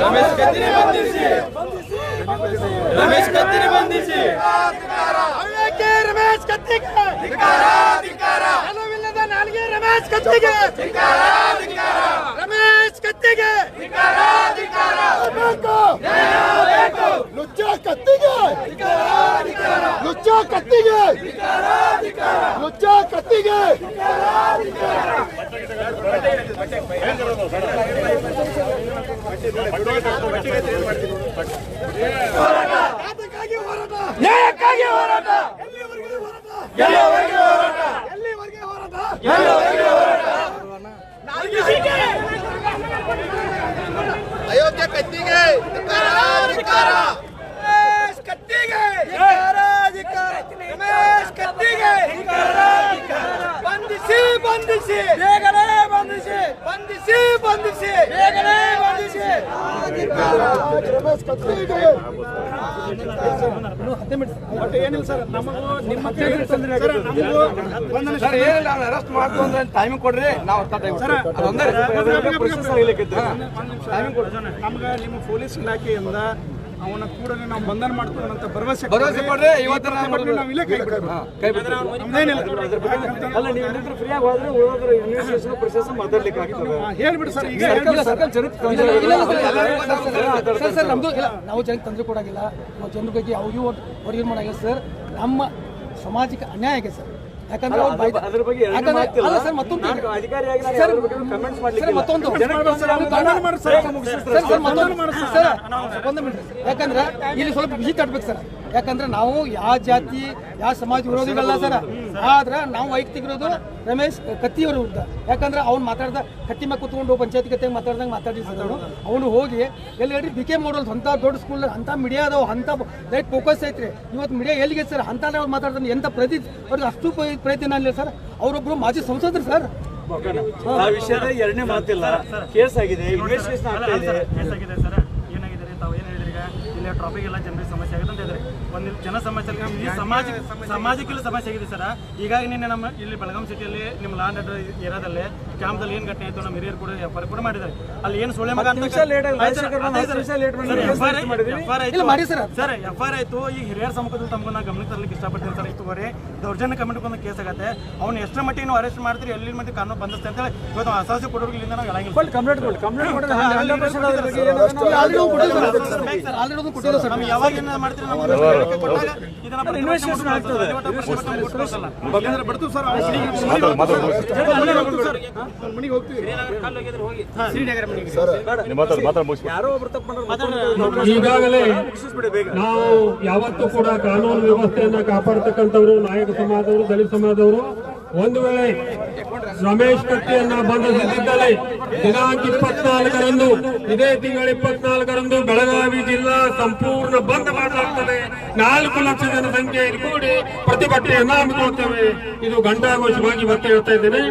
ರಮೇಶ್ ಕತ್ತಿನ ಬಂಧಿಸಿ. ರಮೇಶ್ ಕತ್ತಿನ ಬಂಧಿಸಿ. ರಮೇಶ್ ಕತ್ತಿಗೆ. ಗೆಲುವಿಲ್ಲದ ನಾಲ್ಗೆ ರಮೇಶ್ ಕತ್ತಿಗೆ. ರಮೇಶ್ ಕತ್ತಿಗೆ. ನುಚ್ಚ ಕತ್ತಿಗೆ. ನುಚ್ಚ ಕತ್ತಿಗೆ. ನುಚ್ಚ ಕತ್ತಿಗೆ. ನ್ಯಾಯಕ್ಕಾಗಿ ಹೋರಾಟ. ಅಯೋಗ್ಯ ಕತ್ತಿಗೆ ರಮೇಶ್ ಕತ್ತಿಗೆ ರಮೇಶ್ ಕತ್ತಿಗೆ ಬಂಧಿಸಿ ಬಂಧಿಸಿ ಬೇಗನೆ ಬಂಧಿಸಿ ಬಂಧಿಸಿ ಬಂಧಿಸಿ ಬೇಗನೆ ಬಂಧಿಸಿ ರಮೇಶ್ ಕತ್ತಿಗೆ ಏನಿಲ್ಲ ಸರ್ ನಮಗೂ ನಿಮ್ಮ ಸರ್ ನಮಗೂ ಒಂದು ಸರ್ ಏನಿಲ್ಲ ಅರೆಸ್ಟ್ ಮಾಡ್ತು ಅಂದ್ರೆ ಟೈಮಿಂಗ್ ಕೊಡ್ರಿ ನಾವು ಅದೊಂದೇ ನಮ್ಗೆ ನಿಮ್ಮ ಪೊಲೀಸ್ ಇಲಾಖೆಯಿಂದ ಅವನ ಕೂಡ ನಾವು ಬಂಧನ ಮಾಡ್ತೀವಿ ಅಂತ ಭರವಸೆ ಭರವಸೆ ಪಡ್ರೆ ಇವತ್ತು ನಾವು ಇಲ್ಲೇ ಕೈ ಬಿಡ್ತೀವಿ. ಕೈ ಬಿಡ್ತೀವಿ. ನಮ್ದೇನಿಲ್ಲ ಅಲ್ಲ ನೀವು ಫ್ರೀ ಆಗಿ ಹೋದ್ರೆ ಯೂನಿವರ್ಸಿಟಿ ಇನ್ವೆಸ್ಟಿಗೇಷನ್ ಪ್ರೊಸೆಸ್ ಮಾತಾಡ್ಲಿಕ್ಕೆ ಆಗ್ತದೆ ಹೇಳ್ಬಿಡಿ ಸರ್ ಈಗ ಸರ್ಕಲ್ ಜನಕ್ಕೆ ಸರ್, ನಮ್ದು ಇಲ್ಲ ನಾವು ಜನಕ್ಕೆ ತೊಂದರೆ ಕೊಡಾಗಿಲ್ಲ ನಾವು ಜನರ ಬಗ್ಗೆ ಅವ್ರಿಗೂ ಅವ್ರಿಗೆ ಏನು ಮಾಡಾಗಿಲ್ಲ ಸರ್ ನಮ್ಮ ಸಮಾಜಕ್ಕೆ ಅನ್ಯಾಯ ಆಗಿದೆ ಸರ್ ಯಾಕಂದ್ರೆ ಅದ್ರ ಬಗ್ಗೆ ಅಲ್ಲ ಸರ್ ಮತ್ತೊಂದು ಅಧಿಕಾರಿಯಾಗಿ ಸರ್, ಮಾಡ್ಲಿಕ್ಕೆ ಮತ್ತೊಂದು ಒಂದು ಮಿನಿಟ್ ಯಾಕಂದ್ರೆ ಇಲ್ಲಿ ಸ್ವಲ್ಪ ಬಿಸಿ ತಟ್ಬೇಕು ಸರ್. ಯಾಕಂದ್ರೆ ನಾವು ಯಾವ ಜಾತಿ ಯಾವ ಸಮಾಜ ವಿರೋಧಿಗಳಲ್ಲ ಸರ್. ಆದ್ರೆ ನಾವು ವೈಯಕ್ತಿಕ ಇರೋದು ರಮೇಶ್ ಕತ್ತಿಯವರ ವಿರುದ್ಧ. ಯಾಕಂದ್ರೆ ಅವ್ನು ಮಾತಾಡ್ದ ಕತ್ತಿ ಮೇಲೆ ಕುತ್ಕೊಂಡು ಪಂಚಾಯತ್ ಕತ್ತೆ ಮಾತಾಡ್ದಂಗೆ ಮಾತಾಡಿ ಸರ್ ಅವನು ಹೋಗಿ ಎಲ್ಲಿ ಹೇಳಿ ಬಿ ಕೆ ಮಾಡೋಲ್ ಅಂತ ದೊಡ್ಡ ಸ್ಕೂಲ್ ಅಂತ ಮೀಡಿಯಾ ಅದಾವ ಅಂತ ಲೈಟ್ ಫೋಕಸ್ ಐತ್ರಿ. ಇವತ್ತು ಮೀಡಿಯಾ ಎಲ್ಲಿಗೆ ಸರ್ ಅಂತ ಅವ್ರು ಮಾತಾಡ್ತಾನೆ. ಎಂತ ಪ್ರತಿ ಅವ್ರಿಗೆ ಅಷ್ಟು ಪ್ರಯತ್ನ ಇಲ್ಲ ಸರ್ ಅವರೊಬ್ರು ಮಾಜಿ ಸಂಸದರು ಸರ್ ಆ ವಿಷಯದ ಎರಡನೇ ಮಾತಿಲ್ಲ. ಕೇಸ್ ಆಗಿದೆ ಇನ್ವೆಸ್ಟಿಗೇಷನ್ ಆಗ್ತಾ ಇದೆ. ಈಗ ಇಲ್ಲಿ ಟ್ರಾಫಿಕ್ ಎಲ್ಲ ಜನರಿಗೆ ಸಮಸ್ಯೆ ಆಗುತ್ತೆ ಅಂತ ಹೇಳಿದ್ರಿ ಒಂದು ಜನ ಸಮಸ್ಯೆ ಈ ಸಮಾಜ ಸಮಾಜಕ್ಕೆಲ್ಲ ಸಮಸ್ಯೆ ಆಗಿದೆ ಸರ್. ಹೀಗಾಗಿ ನಿನ್ನೆ ನಮ್ಮ ಇಲ್ಲಿ ಬೆಳಗಾಂ ಸಿಟಿಯಲ್ಲಿ ನಿಮ್ಮ ಲಾಂಡ್ ಆರ್ಡರ್ ಏರಿಯಾದಲ್ಲಿ ಕ್ಯಾಂಪ್ದಲ್ಲಿ ಏನು ಘಟನೆ ಆಯಿತು ನಮ್ಮ ಹಿರಿಯರು ಕೂಡ ಎಫ್ ಕೂಡ ಮಾಡಿದ್ದಾರೆ. ಅಲ್ಲಿ ಏನು ಸುಳ್ಳೆ ಮಗ. ಸರ್ ಎಫ್ ಆರ್ ಆಯ್ತು ಈ ಹಿರಿಯರ ಸಮ್ಮುಖದಲ್ಲಿ ತಮ್ಮ ಗಮನ ಗಮನಕ್ಕೆ ತರಲಿಕ್ಕೆ ಇಷ್ಟಪಡ್ತೀನಿ ಸರ್. ಇತ್ತು ಬರೀ ದೌರ್ಜನ್ಯ ಕಮಿಟಿ ಒಂದು ಕೇಸ್ ಆಗತ್ತೆ. ಅವ್ನು ಎಷ್ಟರ ಮಟ್ಟಿಗೆ ನೀವು ಅರೆಸ್ಟ್ ಮಾಡ್ತೀರಿ ಎಲ್ಲಿ ಮಟ್ಟಿಗೆ ಕಾನೂನು ಬಂದಿಸ್ತೆ ಅಂತ ಹೇಳಿ ಇವತ್ತು ಅಸಾಸಿ ಕೊಡೋರ್ಗಿಲ್ಲಿಂದ ನಾವು ಹೇಳಂಗಿಲ್ಲ ಕಂಪ್ಲೇಂಟ್ ಕೊಡಿ ಕಂಪ್ಲೇಂಟ್ ಆಲ್ರೆಡಿ ಕೊಟ್ಟಿಲ್ಲ ಸರ್. ನಮ್ಗೆ ಯಾವಾಗ ಏನಾದ್ರು ಮಾಡ್ತೀರಿ ಕೊಟ್ಟಾಗ ಇದನ್ನ ಮನೆಗೆ ಯಾರೋ ಒಬ್ರು ತಪ್ಪು ಈಗಾಗಲೇ ನಾವು ಯಾವತ್ತೂ ಕೂಡ ಕಾನೂನು ವ್ಯವಸ್ಥೆಯನ್ನ ಕಾಪಾಡ್ತಕ್ಕಂಥವ್ರು ನಾಯಕ ಸಮಾಜದವರು ದಲಿತ ಸಮಾಜದವರು ಒಂದು ವೇಳೆ ರಮೇಶ್ ಕಟ್ಟಿಯನ್ನ ಬಂಧಿಸಿದ್ದಲ್ಲಿ ದಿನಾಂಕ ಇಪ್ಪತ್ನಾಲ್ಕರಂದು, ಇದೇ ತಿಂಗಳ ಇಪ್ಪತ್ನಾಲ್ಕರಂದು ಬೆಳಗಾವಿ ಜಿಲ್ಲಾ ಸಂಪೂರ್ಣ ಬಂದ್ ಮಾಡಲಾಗ್ತದೆ. ನಾಲ್ಕು ಲಕ್ಷ ಜನ ಸಂಖ್ಯೆಯಲ್ಲಿ ಕೂಡಿ ಪ್ರತಿಭಟನೆಯನ್ನ ಹಮ್ಮಿಕೊಳ್ತೇವೆ ಇದು ಗಂಡಾಘೋಷವಾಗಿ ಮತ್ತೆ ಹೇಳ್ತಾ ಇದ್ದೇನೆ.